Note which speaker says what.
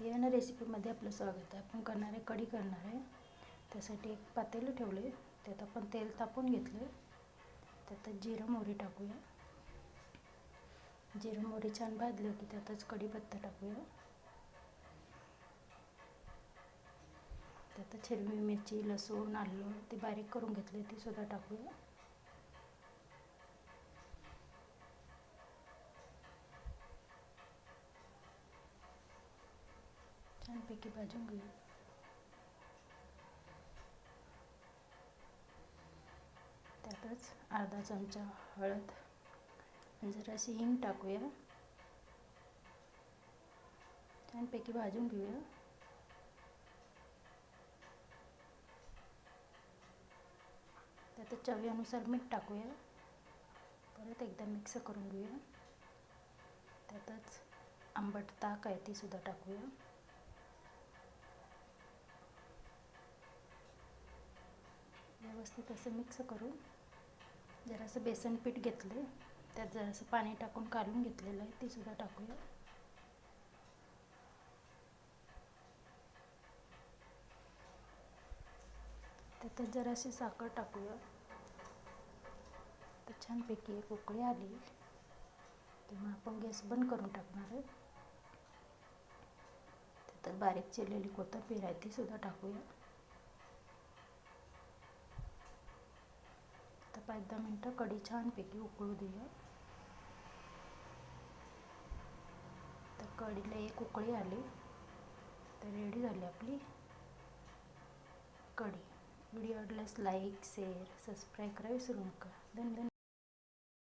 Speaker 1: या रेसिपीमध्ये आपलं स्वागत आहे. आपण करणार आहे कढी करणार आहे. त्यासाठी एक पातेलं ठेवलं आहे त्यात आपण तेल तापून घेतलं आहे त्यात जिरं मोहरी टाकूया. जिरं मोहरी छान भाजलं की त्यातच कढीपत्ता टाकूया. त्यात हिरवी मिरची लसूण आलं ते बारीक करून घेतले ती सुद्धा टाकूया. छानपैकी भाजून घेऊ त्यातच अर्धा चमचा हळद. आणि जराशी हिंग टाकूया. छानपैकी भाजून घेऊया. त्यातच चवीनुसार मीठ टाकूया. परत एकदा मिक्स करून घेऊया. त्यातच आंबट ताक आहे ती सुद्धा टाकूया. व्यवस्थित असं मिक्स करून जरासं बेसन पीठ घेतलं. त्यात जरासं पाणी टाकून काढून घेतलेलं आहे ते सुद्धा टाकूया. त्यातच जराशी साखर टाकूया. तर छानपैकी एक उकळी आली. तेव्हा आपण गॅस बंद करून टाकणार आहे. त्यात बारीक चिरलेली कोथंबीर आहे ती सुद्धा टाकूया. पाच दहा मिनटं कढी छानपैकी उकळू देऊया. तर कढीला एक उकळी आली. तर रेडी झाली आपली कढी. व्हिडिओ आवडल्यास लाईक शेअर सबस्क्राईब करा विसरू नका. धन्यवाद.